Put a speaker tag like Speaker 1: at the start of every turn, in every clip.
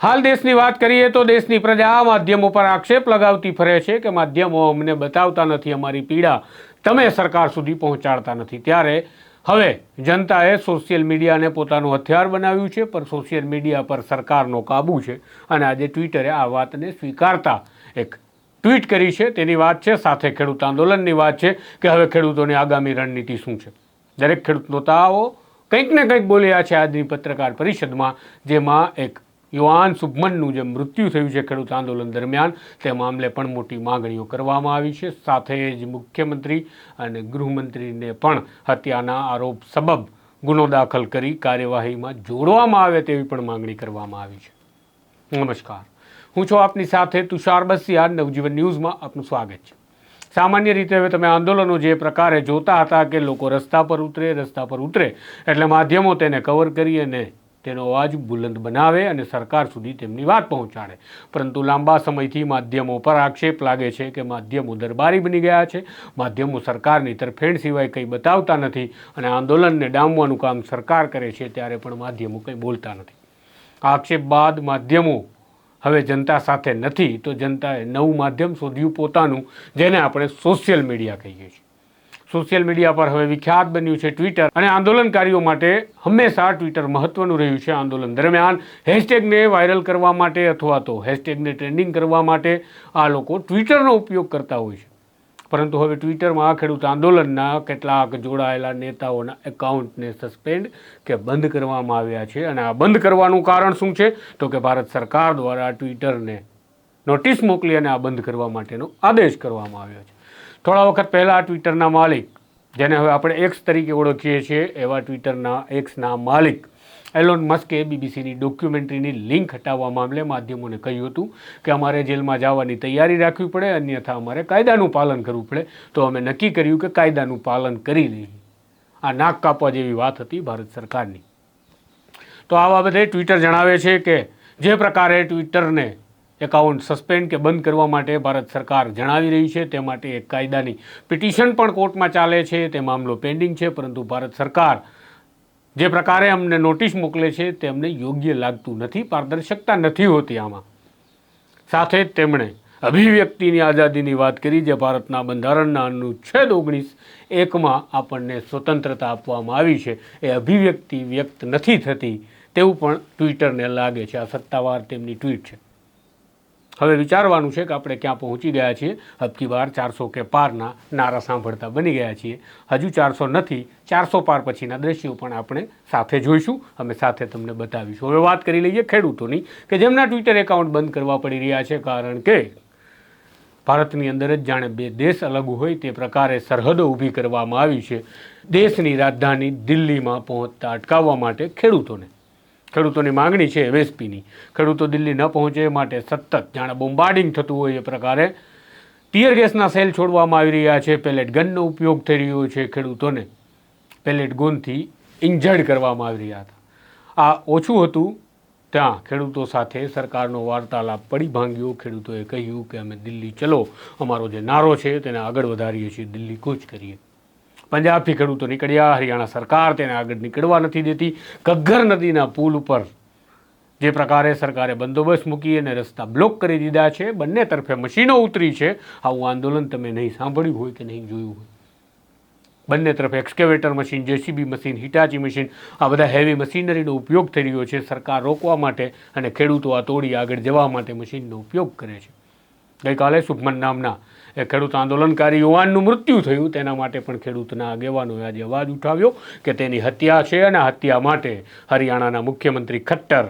Speaker 1: હાલ દેશની વાત કરીએ તો દેશની પ્રજા માધ્યમો પર આક્ષેપ લગાવતી ફરે છે કે માધ્યમો અમને બતાવતા નથી, અમારી પીડા તમે સરકાર સુધી પહોંચાડતા નથી. ત્યારે હવે જનતાએ સોશિયલ મીડિયાને પોતાનું હથિયાર બનાવ્યું છે, પણ સોશિયલ મીડિયા પર સરકારનો કાબુ છે અને આજે ટ્વિટરે આ વાતને સ્વીકારતા એક ટ્વીટ કરી છે. તેની વાત છે, સાથે ખેડૂત આંદોલનની વાત છે કે હવે ખેડૂતોની આગામી રણનીતિ શું છે. દરેક ખેડૂત નેતાઓ કંઈક ને કંઈક બોલ્યા છે આજની પત્રકાર પરિષદમાં, જેમાં એક યુવાન શુભમનનું જે મૃત્યુ થયું છે ખેડૂત આંદોલન દરમિયાન, તે મામલે પણ મોટી માગણીઓ કરવામાં આવી છે. સાથે જ મુખ્યમંત્રી અને ગૃહમંત્રીને પણ હત્યાના આરોપ સબબ ગુનો દાખલ કરી કાર્યવાહીમાં જોડવામાં આવે તેવી પણ માંગણી કરવામાં આવી છે. નમસ્કાર. હું છું આપની સાથે તુષાર બસિયા નવજીવન ન્યૂઝમાં આપનું સ્વાગત છે. સામાન્ય રીતે હવે તમે આંદોલનો જે પ્રકારે જોતા હતા કે લોકો રસ્તા પર ઉતરે, રસ્તા પર ઉતરે, એટલે માધ્યમો તેને કવર કરી અને તેનો અવાજ બુલંદ બનાવે અને સરકાર સુધી તેમની વાત પહોંચાડે. પરંતુ લાંબા સમયથી માધ્યમો પર આક્ષેપ લાગે છે કે માધ્યમો દરબારી બની ગયા છે. માધ્યમો સરકારની તરફેણ સિવાય કંઈ બતાવતા નથી અને આંદોલનને ડામવાનું કામ સરકાર કરે છે ત્યારે પણ માધ્યમો કંઈ બોલતા નથી. આક્ષેપ બાદ માધ્યમો હવે જનતા સાથે નથી તો જનતાએ નવું માધ્યમ શોધ્યું પોતાનું, જેને આપણે સોશિયલ મીડિયા કહીએ છીએ. સોશિયલ મીડિયા પર હવે વિખ્યાત બન્યું છે ટ્વિટર અને આંદોલનકારીઓ માટે હંમેશા ટ્વિટર મહત્વનું રહ્યું છે આંદોલન. દરમિયાન હેશટેગને વાયરલ કરવા માટે અથવા તો હેશટેગને ટ્રેન્ડિંગ કરવા માટે આ લોકો ટ્વિટરનો ઉપયોગ કરતા હોય છે. પરંતુ હવે ટ્વિટરમાં ખેડૂત આંદોલનના કેટલાક જોડાયેલા નેતાઓના એકાઉન્ટને સસ્પેન્ડ કે બંધ કરવામાં આવ્યા છે. અને આ બંધ કરવાનું કારણ શું છે? તો કે ભારત સરકાર દ્વારા ટ્વિટરને નોટિસ મોકલી અને આ બંધ કરવા માટેનો આદેશ કરવામાં આવ્યો છે. થોડા વખત પહેલાં ટ્વિટરના માલિક, જેને હવે આપણે એક્સ તરીકે ઓળખીએ છીએ, એવા ટ્વિટરના એક્સના માલિક એલોન મસ્કે બીબીસીની ડોક્યુમેન્ટરીની લિંક હટાવવા મામલે માધ્યમોને કહ્યું હતું કે અમારે જેલમાં જવાની તૈયારી રાખવી પડે, અન્યથા અમારે કાયદાનું પાલન કરવું પડે. તો અમે નક્કી કર્યું કે કાયદાનું પાલન કરી લઈએ. આ નાક કાપવા જેવી વાત હતી ભારત સરકારની. તો આ બાબતે ટ્વિટર જણાવે છે કે જે પ્રકારે ટ્વિટરને એકાઉન્ટ સસ્પેન્ડ કે બંધ કરવા માટે ભારત સરકાર જણાવી રહી છે. તે માટે એક કાયદાની પિટિશન પણ કોર્ટમાં ચાલે છે. તે મામલો પેન્ડિંગ છે, પરંતુ ભારત સરકાર જે પ્રકારે અમને નોટિસ મોકલે છે, તે અમને યોગ્ય લાગતું નથી, પારદર્શકતા નથી હોતી આમાં. સાથે જ તેમણે અભિવ્યક્તિની આઝાદીની વાત કરી, જે ભારતના બંધારણના અનુચ્છેદ ઓગણીસ એકમાં આપણને સ્વતંત્રતા આપવામાં આવી છે. એ અભિવ્યક્તિ વ્યક્ત નથી થતી તેવું પણ ટ્વિટરને લાગે છે. આ સત્તાવાર તેમની ટ્વીટ છે. હવે વિચારવાનું છે કે આપણે ક્યાં પહોંચી ગયા છીએ. હબકી બાર ચારસો કે પારના નારા સાંભળતા બની ગયા છીએ. હજુ ચારસો નથી, ચારસો પાર પછીના દ્રશ્યો પણ આપણે સાથે જોઈશું. અમે સાથે તમને બતાવીશું. હવે વાત કરી લઈએ ખેડૂતોની, કે જેમના ટ્વિટર એકાઉન્ટ બંધ કરવા પડી રહ્યા છે કારણ કે ભારતની અંદર જ જાણે બે દેશ અલગ હોય તે પ્રકારે સરહદો ઊભી કરવામાં આવી છે. દેશની રાજધાની દિલ્હીમાં પહોંચતા અટકાવવા માટે ખેડૂતોને ખેડૂતોની માંગણી છે એમએસપીની. ખેડૂતો દિલ્હી ન પહોંચે માટે સતત જાણે બોમ્બાર્ડિંગ થતું હોય એ પ્રકારે ટીયર ગેસના સેલ છોડવામાં આવી રહ્યા છે. પેલેટ ગનનો ઉપયોગ થઈ રહ્યો છે ખેડૂતોને. પેલેટ ગુનથી ઇન્જર્ડ કરવામાં આવી રહ્યા હતા. આ ઓછું હતું. ત્યાં ખેડૂતો સાથે સરકારનો વાર્તાલાપ પડી ભાંગ્યો. ખેડૂતોએ કહ્યું કે અમે દિલ્હી ચલો. અમારો જે નારો છે તેને આગળ વધારીએ છીએ. દિલ્હી કૂચ કરીએ. પંજાબથી ખેડૂતો નીકળ્યા, હરિયાણા સરકાર તેને આગળ નીકળવા નથી દેતી. ઘગ્ગર નદીના પુલ ઉપર જે પ્રકારે સરકારે બંદોબસ્ત મૂકી અને રસ્તા બ્લોક કરી દીધા છે, બંને તરફે મશીનો ઉતરી છે. આવું આંદોલન તમે નહીં સાંભળ્યું હોય કે નહીં જોયું હોય. બંને તરફ excavator machine, JCB machine, Hitachi machine, આ બધા હેવી મશીનરીનો ઉપયોગ થઈ રહ્યો છે. સરકાર રોકવા માટે અને ખેડૂતો આ તોડી આગળ જવા માટે મશીનનો ઉપયોગ કરે છે. ગઈકાલે શુભમન નામના એ ખેડૂત આંદોલનકારી યુવાનનું મૃત્યુ થયું. તેના માટે પણ ખેડૂતના આગેવાનોએ આજે અવાજ ઉઠાવ્યો કે તેની હત્યા છે અને હત્યા માટે હરિયાણાના મુખ્યમંત્રી ખટ્ટર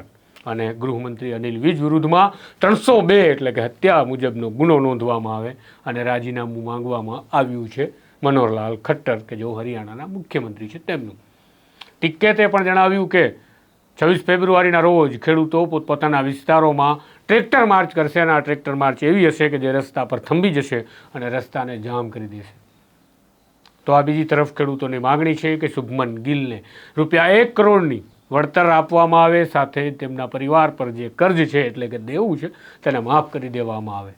Speaker 1: અને ગૃહમંત્રી અનિલ વિજ વિરુદ્ધમાં ત્રણસો બે એટલે કે હત્યા મુજબનો ગુનો નોંધવામાં આવે અને રાજીનામું માંગવામાં આવ્યું છે મનોહરલાલ ખટ્ટર, કે જેઓ હરિયાણાના મુખ્યમંત્રી છે તેમનું. ટિક્કેતે પણ જણાવ્યું કે છવ્વીસ ફેબ્રુઆરીના રોજ ખેડૂતો પોતપોતાના વિસ્તારોમાં ટ્રેક્ટર માર્ચ કરશે અને આ ટ્રેક્ટર માર્ચ એવી હશે કે જે રસ્તા પર થંભી જશે અને રસ્તાને જામ કરી દેશે. તો આ બીજી તરફ ખેડૂતોની માગણી છે કે શુભમન ગિલને રૂપિયા એક કરોડની વળતર આપવામાં આવે, સાથે તેમના પરિવાર પર જે કર્જ છે, એટલે કે દેવું છે, તેને માફ કરી દેવામાં આવે.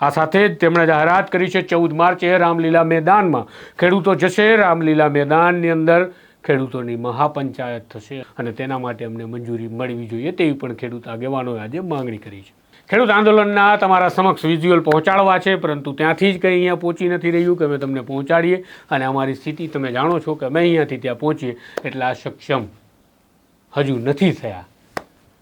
Speaker 1: આ સાથે જ તેમણે જાહેરાત કરી છે, ચૌદ માર્ચે રામલીલા મેદાનમાં ખેડૂતો જશે. રામલીલા મેદાનની અંદર ખેડૂતોની મહાપંચાયત થશે અને તેના માટે અમને મંજૂરી મળવી જોઈએ તેવી પણ ખેડૂત આગેવાનોએ આજે માંગણી કરી છે. ખેડૂત આંદોલનના તમારા સમક્ષ વિઝ્યુઅલ પહોંચાડવા છે, પરંતુ ત્યાંથી જ કંઈ અહીંયા પહોંચી નથી રહ્યું કે અમે તમને પહોંચાડીએ. અને અમારી સ્થિતિ તમે જાણો છો કે અમે અહીંયાથી ત્યાં પહોંચીએ એટલે આ સક્ષમ હજુ નથી થયા.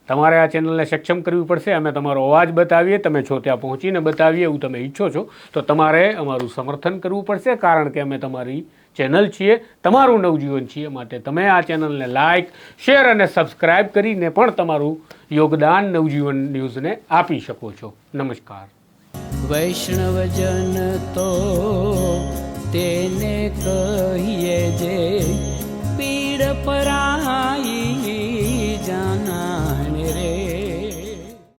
Speaker 1: તમારે આ ચેનલને સક્ષમ કરવી પડશે, અમે તમારો અવાજ બતાવીએ, તમે છો ત્યાં પહોંચીને બતાવીએ એવું તમે ઈચ્છો છો, તો તમારે અમારું સમર્થન કરવું પડશે, કારણ કે અમે તમારી ચેનલ છીએ, તમારું નવજીવન છીએ માટે તમે આ ચેનલને લાઇક શેર અને સબસ્ક્રાઇબ કરીને પણ તમારું યોગદાન નવજીવન ન્યૂઝને આપી શકો છો. નમસ્કાર.
Speaker 2: વૈષ્ણવજન તો તેને કહીએ જે પીડ પરાઈ